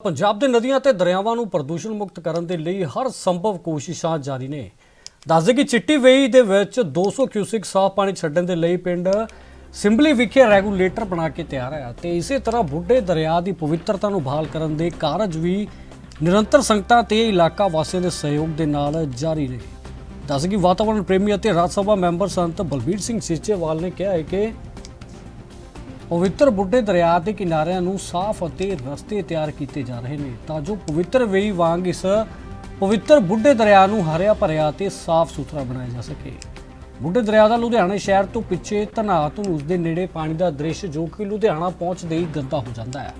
ਪੰਜਾਬ ਦੇ ਨਦੀਆਂ ਤੇ ਦਰਿਆਵਾਂ ਨੂੰ ਪ੍ਰਦੂਸ਼ਣ ਮੁਕਤ ਕਰਨ ਦੇ ਲਈ ਹਰ ਸੰਭਵ ਕੋਸ਼ਿਸ਼ਾਂ ਜਾਰੀ ਨੇ। ਦੱਸਦੇ ਕਿ ਚਿੱਟੀ ਵੇਈ ਦੇ ਵਿੱਚ 200 ਕਿਊਸਿਕ ਸਾਫ਼ ਪਾਣੀ ਛੱਡਣ ਦੇ ਲਈ ਪਿੰਡ ਸਿੰਬਲੀ ਵਿਖੇ ਰੈਗੂਲੇਟਰ ਬਣਾ ਕੇ ਤਿਆਰ ਹੈ ਤੇ ਇਸੇ ਤਰ੍ਹਾਂ ਬੁੱਢੇ ਦਰਿਆ ਦੀ ਪਵਿੱਤਰਤਾ ਨੂੰ ਬਹਾਲ ਕਰਨ ਦੇ ਕਾਰਜ ਵੀ ਨਿਰੰਤਰ ਸੰਗਤਾਂ ਤੇ ਇਲਾਕਾ ਵਾਸੀਆਂ ਦੇ ਸਹਿਯੋਗ ਦੇ ਨਾਲ ਜਾਰੀ ਨੇ। ਦੱਸ ਕਿ ਵਾਤਾਵਰਣ ਪ੍ਰੇਮੀ ਅਤੇ ਰਾਜ ਸਭਾ ਮੈਂਬਰ ਸੰਤ ਬਲਬੀਰ ਸਿੰਘ ਸੀਚੇਵਾਲ ਨੇ ਕਿਹਾ ਹੈ ਕਿ ਪਵਿੱਤਰ ਬੁੱਢੇ ਦਰਿਆ ਦੇ ਕਿਨਾਰਿਆਂ ਨੂੰ ਸਾਫ਼ ਅਤੇ ਰਸਤੇ ਤਿਆਰ ਕੀਤੇ ਜਾ ਰਹੇ ਨੇ। ਤਾਂ ਜੋ ਪਵਿੱਤਰ ਵੇਈ ਵਾਂਗ ਇਸ ਪਵਿੱਤਰ ਬੁੱਢੇ ਦਰਿਆ ਨੂੰ ਹਰਿਆ ਭਰਿਆ ਤੇ ਸਾਫ਼ ਸੁਥਰਾ ਬਣਾਇਆ ਜਾ ਸਕੇ। ਬੁੱਢੇ ਦਰਿਆ ਦਾ ਲੁਧਿਆਣਾ ਸ਼ਹਿਰ ਤੋਂ ਪਿੱਛੇ ਧਨਾਤ ਤੋਂ ਉਸ ਦੇ ਨੇੜੇ ਪਾਣੀ ਦਾ ਦ੍ਰਿਸ਼ ਜੋ ਕਿ ਲੁਧਿਆਣਾ ਪਹੁੰਚਦੇ ਹੀ ਗੰਦਾ ਹੋ ਜਾਂਦਾ ਹੈ।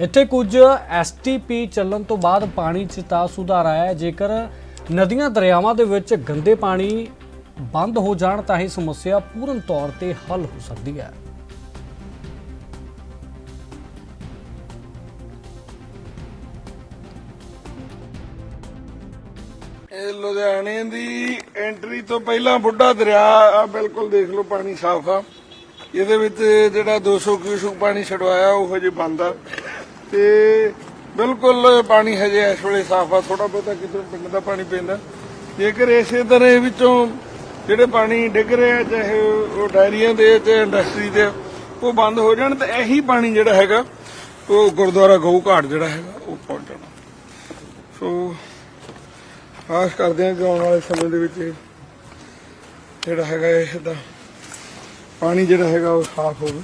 ਇੱਥੇ ਕੁਝ ਐਸਟੀਪੀ ਚੱਲਣ ਤੋਂ ਬਾਅਦ ਪਾਣੀ 'ਚ ਤਾਂ ਸੁਧਾਰ ਆਇਆ ਹੈ। ਜੇਕਰ ਨਦੀਆਂ ਦਰਿਆਵਾਂ ਦੇ ਵਿੱਚ ਗੰਦੇ ਪਾਣੀ ਬੰਦ ਹੋ ਜਾਣ ਤਾਂ ਇਹ ਸਮੱਸਿਆ ਪੂਰਨ ਤੌਰ ਤੇ ਹੱਲ ਹੋ ਸਕਦੀ ਹੈ। ਇਹ ਲੁਧਿਆਣੇ ਦੀ ਐਂਟਰੀ ਤੋਂ ਪਹਿਲਾਂ ਬੁੱਢਾ ਦਰਿਆ ਆ ਬਿਲਕੁਲ ਦੇਖ ਲਓ ਪਾਣੀ ਸਾਫ਼ ਆ। ਇਹਦੇ ਵਿੱਚ ਜਿਹੜਾ 200 ਕਿਊਸਕ ਪਾਣੀ ਛਡਵਾਇਆ, ਉਹ ਹਜੇ ਬੰਦ ਆ। ਤੇ ਬਿਲਕੁਲ ਪਾਣੀ ਹਜੇ ਇਸ ਵੇਲੇ ਸਾਫ਼ ਆ ਥੋੜਾ ਬਹੁਤਾ ਕਿਤੇ ਪਿੰਡ ਦਾ ਪਾਣੀ ਪੈਂਦਾ। ਜੇਕਰ ਇਸੇ ਤਰ੍ਹਾਂ ਇਹ ਵਿੱਚੋਂ ਜਿਹੜੇ ਪਾਣੀ ਡਿੱਗ ਰਿਹਾ, ਚਾਹੇ ਉਹ ਡਾਇਰੀਆਂ ਦੇ ਤੇ ਇੰਡਸਟਰੀ ਦੇ, ਉਹ ਬੰਦ ਹੋ ਜਾਣ, ਤਾਂ ਇਹੀ ਪਾਣੀ ਜਿਹੜਾ ਹੈਗਾ, ਉਹ ਗੁਰਦੁਆਰਾ ਗਊ ਘਾਟ ਜਿਹੜਾ ਹੈਗਾ, ਉਹ ਪਹੁੰਚ ਜਾਣਾ। ਸੋ ਆਸ ਕਰਦੇ ਹਾਂ ਕਿ ਆਉਣ ਵਾਲੇ ਸਮੇਂ ਦੇ ਵਿੱਚ ਜਿਹੜਾ ਹੈਗਾ ਇਹ ਦਾ ਪਾਣੀ ਜਿਹੜਾ ਹੈਗਾ ਉਹ ਸਾਫ਼ ਹੋਵੇ।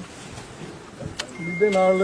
ਜਿਹਦੇ ਨਾਲ